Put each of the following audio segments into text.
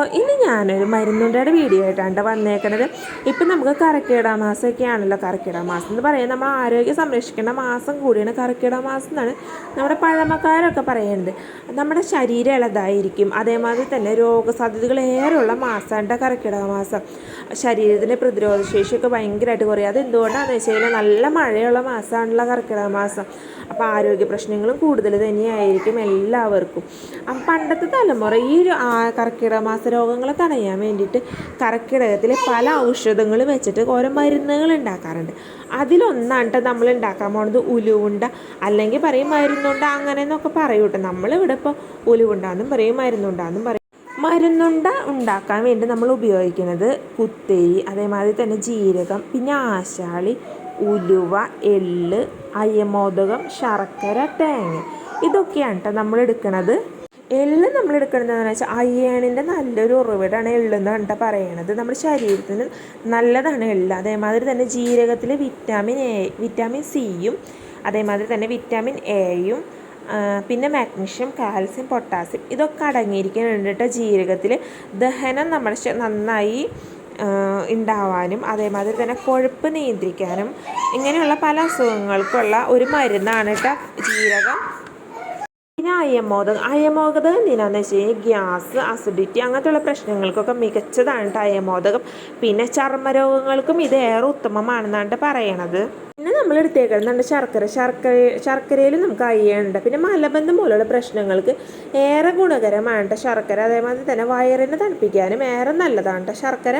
А, і не ഞാനൊരു മരുന്നുണ്ടയുടെ വീഡിയോ ആയിട്ടാണ് വന്നേക്കണത്. ഇപ്പം നമുക്ക് കർക്കിടക മാസമൊക്കെ ആണല്ലോ കർക്കിടക മാസം എന്ന് പറയുന്നത്. നമ്മൾ ആരോഗ്യം സംരക്ഷിക്കേണ്ട മാസം കൂടിയാണ് കർക്കിടക മാസം എന്നാണ് നമ്മുടെ പഴമക്കാരൊക്കെ പറയുന്നത്. നമ്മുടെ ശരീരം ഇളതായിരിക്കും. അതേമാതിരി തന്നെ രോഗസാധ്യതകൾ ഏറെയുള്ള മാസമാണ് കർക്കിടക മാസം. ശരീരത്തിന്റെ പ്രതിരോധ ശേഷിയൊക്കെ ഭയങ്കരമായിട്ട് കുറയും. അത് എന്തുകൊണ്ടാണെന്ന് വെച്ച് കഴിഞ്ഞാൽ നല്ല മഴയുള്ള മാസമാണല്ലോ കർക്കിടക മാസം. അപ്പോൾ ആരോഗ്യ പ്രശ്നങ്ങളും കൂടുതൽ തന്നെയായിരിക്കും എല്ലാവർക്കും. പണ്ടത്തെ തലമുറ ഈ ഒരു കർക്കിടക മാസ രോഗങ്ങളെ തടയാൻ വേണ്ടിയിട്ട് കർക്കിടകത്തിൽ പല ഔഷധങ്ങൾ വെച്ചിട്ട് ഓരോ മരുന്നുകൾ ഉണ്ടാക്കാറുണ്ട്. അതിലൊന്നാണ് കേട്ടോ നമ്മൾ ഉണ്ടാക്കാൻ പോകുന്നത് ഉലുവുണ്ട. അല്ലെങ്കിൽ പറയും മരുന്നുണ്ട അങ്ങനെ എന്നൊക്കെ പറയും കേട്ടോ നമ്മളിവിടെ ഇപ്പോൾ ഉലുവുണ്ടാന്നും പറയും മരുന്നുണ്ടാന്നും പറയും. മരുന്നുണ്ട ഉണ്ടാക്കാൻ വേണ്ടി നമ്മൾ ഉപയോഗിക്കുന്നത് കുത്തേരി അതേമാതിരി തന്നെ ജീരകം പിന്നെ ആശാളി ഉലുവ എൾ അയമോദകം ശർക്കര തേങ്ങ. ഇതൊക്കെയാണ് കേട്ടോ നമ്മൾ എടുക്കുന്നത് എള്ള് നമ്മൾ എടുക്കുന്നതെന്ന് വെച്ചാൽ അയ്യണിന്റെ നല്ലൊരു ഉറവിടമാണ് എള്ളെന്നാണ് കേട്ടോ പറയണത്. നമ്മുടെ ശരീരത്തിന് നല്ലതാണ് എള്ള്. അതേമാതിരി തന്നെ ജീരകത്തിൽ വിറ്റാമിൻ എ വിറ്റാമിൻ സിയും അതേമാതിരി തന്നെ വിറ്റാമിൻ എയും പിന്നെ മാഗ്നീഷ്യം കാൽസ്യം പൊട്ടാസ്യം ഇതൊക്കെ അടങ്ങിയിരിക്കുന്നുണ്ട് കേട്ടോ ജീരകത്തിൽ ദഹനം നമ്മുടെ നന്നായി ഉണ്ടാവാനും അതേമാതിരി തന്നെ കൊഴുപ്പ് നിയന്ത്രിക്കാനും ഇങ്ങനെയുള്ള പല അസുഖങ്ങൾക്കുള്ള ഒരു മരുന്നാണ് കേട്ടോ ജീരകം. പിന്നെ അയമോദകം. അയമോദകം എന്തിനാന്ന് വെച്ച് കഴിഞ്ഞാൽ ഗ്യാസ് അസിഡിറ്റി അങ്ങനത്തെയുള്ള പ്രശ്നങ്ങൾക്കൊക്കെ മികച്ചതാണ് അയമോദകം. പിന്നെ ചർമ്മരോഗങ്ങൾക്കും ഇത് ഏറെ ഉത്തമമാണെന്നാണ് പറയണത്. പിന്നെ നമ്മൾ എടുത്തേക്കുന്നത് ശർക്കര. ശർക്കര ശർക്കരയിൽ നമുക്ക് അയ്യുണ്ട് പിന്നെ മലബന്ധം പോലുള്ള പ്രശ്നങ്ങൾക്ക് ഏറെ ഗുണകരമാണ് ശർക്കര. അതേമാതിരി തന്നെ വയറിനെ തണുപ്പിക്കാനും ഏറെ നല്ലതാണ് ശർക്കര.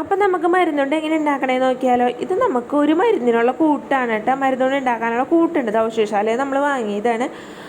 അപ്പം നമുക്ക് മരുന്നുകൊണ്ട് എങ്ങനെ ഉണ്ടാക്കണേ നോക്കിയാലോ? ഇത് നമുക്ക് ഒരു മരുന്നിനുള്ള കൂട്ടാണ് കേട്ടോ മരുന്നുകൊണ്ട് ഉണ്ടാക്കാനുള്ള കൂട്ടുണ്ട് ഔഷധശാലയിൽ നമ്മൾ വാങ്ങിയതാണ്.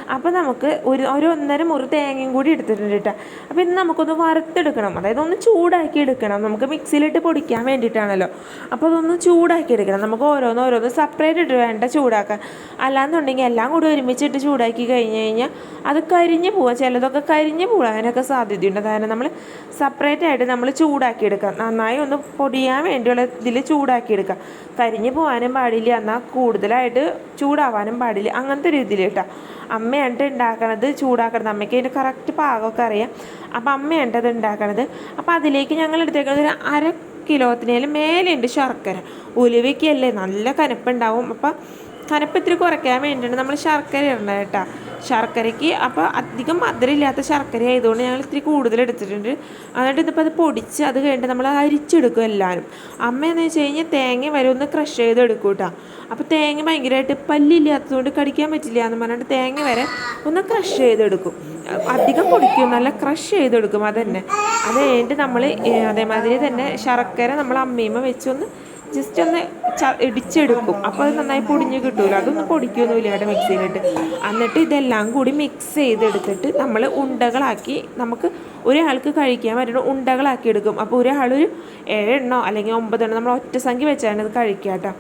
അപ്പോൾ നമുക്ക് ഒരു ഒരു ഒന്നര മുറി തേങ്ങയും കൂടി എടുത്തിട്ടുണ്ട് കേട്ടോ അപ്പോൾ ഇത് നമുക്കൊന്ന് വറുത്തെടുക്കണം. അതായത് ഒന്ന് ചൂടാക്കി എടുക്കണം. നമുക്ക് മിക്സിയിലിട്ട് പൊടിക്കാൻ വേണ്ടിയിട്ടാണല്ലോ. അപ്പോൾ അതൊന്ന് ചൂടാക്കി എടുക്കണം. നമുക്ക് ഓരോന്ന് ഓരോന്ന് സെപ്പറേറ്റ് ഇട്ട് വേണ്ട ചൂടാക്കാൻ. അല്ലാന്നുണ്ടെങ്കിൽ എല്ലാം കൂടി ഒരുമിച്ചിട്ട് ചൂടാക്കി കഴിഞ്ഞ് കഴിഞ്ഞാൽ അത് കരിഞ്ഞ് പോവാം. ചിലതൊക്കെ കരിഞ്ഞ് പോകാനൊക്കെ സാധ്യതയുണ്ട്. അതായത് നമ്മൾ സെപ്പറേറ്റ് ആയിട്ട് നമ്മൾ ചൂടാക്കി എടുക്കാം. നന്നായി ഒന്ന് പൊടിയാൻ വേണ്ടിയുള്ള ഇതിൽ ചൂടാക്കി എടുക്കാം. കരിഞ്ഞ് പോകാനും പാടില്ല. എന്നാൽ കൂടുതലായിട്ട് ചൂടാവാനും പാടില്ല. അങ്ങനത്തെ രീതിയിൽ കേട്ടോ അമ്മയാണ് ഉണ്ടാക്കണത് ചൂടാക്കണത്. അമ്മയ്ക്ക് അതിന്റെ കറക്റ്റ് പാകമൊക്കെ അറിയാം. അപ്പം അമ്മയാണ് അത് ഉണ്ടാക്കണത്. അപ്പോൾ അതിലേക്ക് ഞങ്ങൾ എടുത്തേക്കുന്നത് ഒരു അര കിലോത്തിനേലും മേലെയുണ്ട് ശർക്കര. ഉലുവയ്ക്കല്ലേ നല്ല കനപ്പുണ്ടാവും. അപ്പം കനപ്പ് ഇത്തിരി കുറയ്ക്കാൻ വേണ്ടിയിട്ട് നമ്മൾ ശർക്കര ഇടണം കേട്ടോ. ശർക്കരയ്ക്ക് അപ്പോൾ അധികം മധുരമില്ലാത്ത ശർക്കര ആയതുകൊണ്ട് ഞങ്ങൾ ഇത്തിരി കൂടുതൽ എടുത്തിട്ടുണ്ട്. എന്നിട്ട് ഇതിപ്പോൾ അത് പൊടിച്ച് അത് കഴിഞ്ഞിട്ട് നമ്മൾ അരിച്ചെടുക്കും എല്ലാവരും. അമ്മ എന്ന് വെച്ച് കഴിഞ്ഞാൽ തേങ്ങ വരെ ഒന്ന് ക്രഷ് ചെയ്ത് എടുക്കും കേട്ടോ. അപ്പോൾ തേങ്ങ ഭയങ്കരമായിട്ട് പല്ലില്ലാത്തതുകൊണ്ട് കടിക്കാൻ പറ്റില്ല എന്ന് പറഞ്ഞിട്ട് തേങ്ങ വരെ ഒന്ന് ക്രഷ് ചെയ്തെടുക്കും. അധികം പൊടിക്കും നല്ല ക്രഷ് ചെയ്തെടുക്കും അതന്നെ അത് കഴിഞ്ഞിട്ട് നമ്മൾ അതേമാതിരി തന്നെ ശർക്കര നമ്മൾ അമ്മീമ വെച്ചൊന്ന് ജസ്റ്റ് ഒന്ന് ഇടിച്ചെടുക്കും. അപ്പോൾ അത് നന്നായി പൊടിഞ്ഞ് കിട്ടുമല്ലോ അതൊന്നും പൊടിക്കൊന്നുമില്ല ഇവിടെ മിക്സിയിലിട്ട്. എന്നിട്ട് ഇതെല്ലാം കൂടി മിക്സ് ചെയ്തെടുത്തിട്ട് നമ്മൾ ഉണ്ടകളാക്കി നമുക്ക് ഒരാൾക്ക് കഴിക്കാൻ പറ്റുന്ന ഉണ്ടകളാക്കി എടുക്കും. അപ്പോൾ ഒരാളൊരു ഏഴെണ്ണോ അല്ലെങ്കിൽ ഒമ്പതെണ്ണോ നമ്മൾ ഒറ്റ സംഖ്യ വെച്ചാണ് അത് കഴിക്കുക കേട്ടോ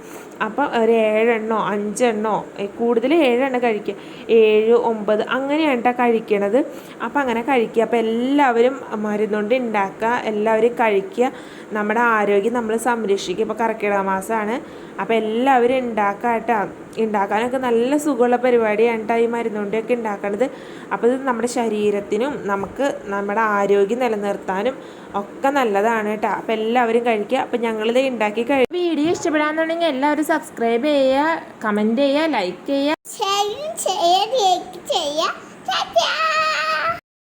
അപ്പോൾ ഒരു ഏഴെണ്ണോ അഞ്ചെണ്ണോ കൂടുതൽ ഏഴെണ്ണം കഴിക്കുക ഏഴ് ഒമ്പത് അങ്ങനെയാണ് കേട്ടോ കഴിക്കണത്. അപ്പോൾ അങ്ങനെ കഴിക്കുക. അപ്പോൾ എല്ലാവരും മരുന്നുകൊണ്ട് ഉണ്ടാക്കുക എല്ലാവരും കഴിക്കുക. നമ്മുടെ ആരോഗ്യം നമ്മൾ സംരക്ഷിക്കുക. ഇപ്പോൾ കർക്കിടക മാസമാണ് അപ്പോൾ എല്ലാവരും ഉണ്ടാക്കാട്ട കേട്ടോ ഉണ്ടാക്കാനൊക്കെ നല്ല സുഖമുള്ള പരിപാടിയാണ് കേട്ടോ ഈ മരുന്നുകൊണ്ടൊക്കെ ഉണ്ടാക്കണത് അപ്പോൾ ഇത് നമ്മുടെ ശരീരത്തിനും നമുക്ക് നമ്മുടെ ആരോഗ്യം നിലനിർത്താനും ഒക്കെ നല്ലതാണ് കേട്ടോ അപ്പോൾ എല്ലാവരും കഴിക്കുക അപ്പോൾ ഞങ്ങളിത് ഉണ്ടാക്കി കഴി വീഡിയോ ഇഷ്ടപ്പെടാന്നുണ്ടെങ്കിൽ എല്ലാവരും സബ്സ്ക്രൈബ് ചെയ്യുക കമന്റ് ചെയ്യുക ലൈക്ക് ചെയ്യുക